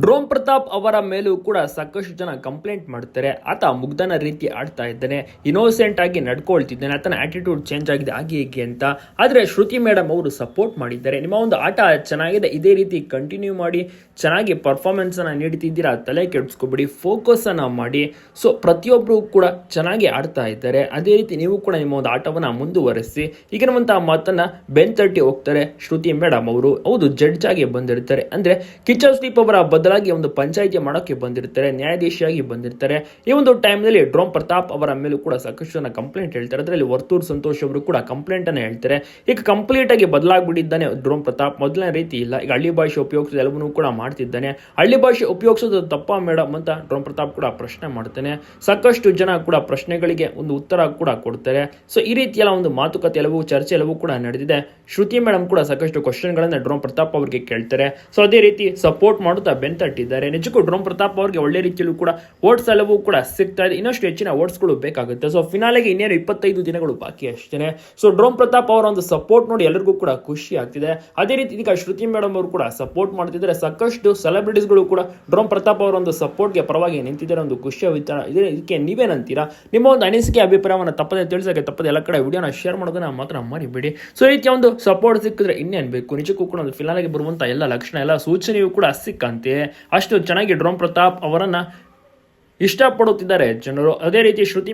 Drone Pratap ಅವರ ಮೇಲೂ ಕೂಡ ಸಾಕಷ್ಟು ಜನ ಕಂಪ್ಲೇಂಟ್ ಮಾಡ್ತಾರೆ. ಆತ ಮುಗ್ಧನ ರೀತಿ ಆಡ್ತಾ ಇದ್ದಾನೆ. ಇನೋಸೆಂಟ್ ಆಗಿ ನಡ್ಕೊಳ್ತಿದ್ದಾನೆ. ಆತನ ಆಟಿಟ್ಯೂಡ್ ಚೇಂಜ್ ಆಗಿದೆ. ಹಾಗೆ ಹೀಗೆ ಅಂತ. ಆದರೆ ಶ್ರುತಿ ಮೇಡಮ್ ಅವರು ಸಪೋರ್ಟ್ ಮಾಡಿದ್ದಾರೆ. ನಿಮ್ಮ ಒಂದು ಆಟ ಚೆನ್ನಾಗಿದೆ. ಇದೇ ರೀತಿ ಕಂಟಿನ್ಯೂ ಮಾಡಿ. ಚೆನ್ನಾಗಿ ಪರ್ಫಾರ್ಮೆನ್ಸ್ ಅನ್ನ ನೀಡ್ತಿದ್ದೀರಾ? ತಲೆ ಕೆಡಿಸ್ಕೊಬಿಡಿ. ಫೋಕಸ್ ಅನ್ನ ಮಾಡಿ. ಸೊ ಪ್ರತಿಯೊಬ್ಬರು ಕೂಡ ಚೆನ್ನಾಗಿ ಆಡ್ತಾ ಇದ್ದಾರೆ. ಅದೇ ರೀತಿ ನೀವು ಕೂಡ ನಿಮ್ಮ ಒಂದು ಆಟವನ್ನು ಮುಂದುವರೆಸಿ. ಈಗಿರುವಂತಹ ಮಾತನ್ನ ಬೆನ್ ತಟ್ಟಿ ಹೋಗ್ತಾರೆ ಶ್ರುತಿ ಮೇಡಮ್ ಅವರು. ಹೌದು ಜಡ್ಜ್ ಆಗಿ ಬಂದಿರ್ತಾರೆ. ಅಂದ್ರೆ ಕಿಚ್ಚ ಸ್ಲೀಪ್ ಅವರ ಬದಲಾಗಿ ಒಂದು ಪಂಚಾಯಿತಿ ಮಾಡೋಕ್ಕೆ ಬಂದಿರ್ತಾರೆ ನ್ಯಾಯಾಧೀಶಿಯಾಗಿ ಬಂದಿರ್ತಾರೆ. ಈ ಒಂದು ಟೈಮ್ನಲ್ಲಿ ಡ್ರೋನ್ ಪ್ರತಾಪ್ ಅವರ ಮೇಲೂ ಕೂಡ ಸಾಕಷ್ಟು ಜನ ಕಂಪ್ಲೇಂಟ್ ಹೇಳ್ತಾರೆ. ಅದರಲ್ಲಿ ವರ್ತೂರ್ ಸಂತೋಷ್ ಅವರು ಕೂಡ ಕಂಪ್ಲೇಂಟ್ ಅನ್ನ ಹೇಳ್ತಾರೆ. ಈಗ ಕಂಪ್ಲೀಟ್ ಆಗಿ ಬದಲಾಗ್ಬಿಟ್ಟಿದ್ದಾನೆ ಡ್ರೋನ್ ಪ್ರತಾಪ್. ಮೊದಲನೇ ರೀತಿ ಇಲ್ಲ. ಈಗ ಹಳ್ಳಿ ಭಾಷೆ ಉಪಯೋಗಿಸೋದು ಎಲ್ಲವನ್ನೂ ಕೂಡ ಮಾಡ್ತಿದ್ದಾನೆ. ಹಳ್ಳಿ ಭಾಷೆ ಉಪಯೋಗಿಸೋದು ತಪ್ಪ ಮೇಡಮ್ ಅಂತ ಡ್ರೋನ್ ಪ್ರತಾಪ್ ಕೂಡ ಪ್ರಶ್ನೆ ಮಾಡ್ತಾನೆ. ಸಾಕಷ್ಟು ಜನ ಕೂಡ ಪ್ರಶ್ನೆಗಳಿಗೆ ಒಂದು ಉತ್ತರ ಕೂಡ ಕೊಡ್ತಾರೆ. ಸೊ ಈ ರೀತಿಯೆಲ್ಲ ಒಂದು ಮಾತುಕತೆ ಎಲ್ಲವೂ, ಚರ್ಚೆ ಎಲ್ಲವೂ ಕೂಡ ನಡೆದಿದೆ. ಶ್ರುತಿ ಮೇಡಮ್ ಕೂಡ ಸಾಕಷ್ಟು ಕ್ವಶನ್ಗಳನ್ನ ಡ್ರೋನ್ ಪ್ರತಾಪ್ ಅವರಿಗೆ ಕೇಳ್ತಾರೆ. ಸೊ ಅದೇ ರೀತಿ ಸಪೋರ್ಟ್ ಮಾಡುತ್ತಾ ಬೆಂತಟ್ಟಿದ್ದಾರೆ ನಿಜಕ್ಕೂ ಡ್ರೋಮ್ ಪ್ರತಾಪ್ ಅವರಿಗೆ ಒಳ್ಳೆ ರೀತಿಯಲ್ಲೂ ಕೂಡ ಓಟ್ಸ್ ಎಲ್ಲವೂ ಕೂಡ ಸಿಗ್ತಾ ಇದೆ. ಇನ್ನಷ್ಟು ಹೆಚ್ಚಿನ ಓಟ್ಸ್ಗಳು ಬೇಕಾಗುತ್ತೆ. ಸೊ ಫಿನಾಲೆಗೆ ಇನ್ನೇನು ಇಪ್ಪತ್ತೈದು ದಿನಗಳು ಬಾಕಿ ಅಷ್ಟೇ ಸೊ ಡ್ರೋಮ್ ಪ್ರತಾಪ್ ಅವರ ಒಂದು ಸಪೋರ್ಟ್ ನೋಡಿ ಎಲ್ಲರಿಗೂ ಕೂಡ ಖುಷಿ ಆಗ್ತಿದೆ. ಅದೇ ರೀತಿ ಈಗ ಶ್ರುತಿ ಮೇಡಮ್ ಅವರು ಕೂಡ ಸಪೋರ್ಟ್ ಮಾಡ್ತಿದ್ದಾರೆ. ಸಾಕಷ್ಟು ಸೆಲೆಬ್ರಿಟೀಸ್ಗಳು ಕೂಡ ಡ್ರೋಮ್ ಪ್ರತಾಪ್ ಅವರ ಒಂದು ಸಪೋರ್ಟ್ಗೆ ಪರವಾಗಿ ನಿಂತಿದ್ದಾರೆ. ಒಂದು ಖುಷಿಯ ವಿಚಾರ ಇದೆ ಇದಕ್ಕೆ ನೀವೇನಂತೀರಾ ನಿಮ್ಮ ಒಂದು ಅನಿಸಿಕೆ, ಅಭಿಪ್ರಾಯವನ್ನು ತಪ್ಪದೆ ತಿಳಿಸೋಕೆ, ತಪ್ಪದೆ ಎಲ್ಲ ಕಡೆ ವಿಡಿಯೋನ ಶೇರ್ ಮಾಡೋದನ್ನ ಮಾತ್ರ ಮರಿಬೇಡಿ. ಸೊ ಈ ರೀತಿಯ ಒಂದು ಸಪೋರ್ಟ್ ಸಿಕ್ಕಿದ್ರೆ ಇನ್ನೇನು ಬೇಕು? ನಿಜಕ್ಕೂ ಕೂಡ ಒಂದು ಫಿನಾಲೆಗೆ ಬರುವಂಥ ಎಲ್ಲ ಲಕ್ಷಣ, ಎಲ್ಲ ಸೂಚನೆಯು ಕೂಡ ಸಿಕ್ಕಂತೆ. ಅಷ್ಟು ಚೆನ್ನಾಗಿ ಡ್ರೋಮ್ ಪ್ರತಾಪ್ ಅವರನ್ನ ಇಷ್ಟಪಡುತ್ತಿದ್ದಾರೆ. ಜನರು ಅದೇ ರೀತಿ ಶ್ರುತಿ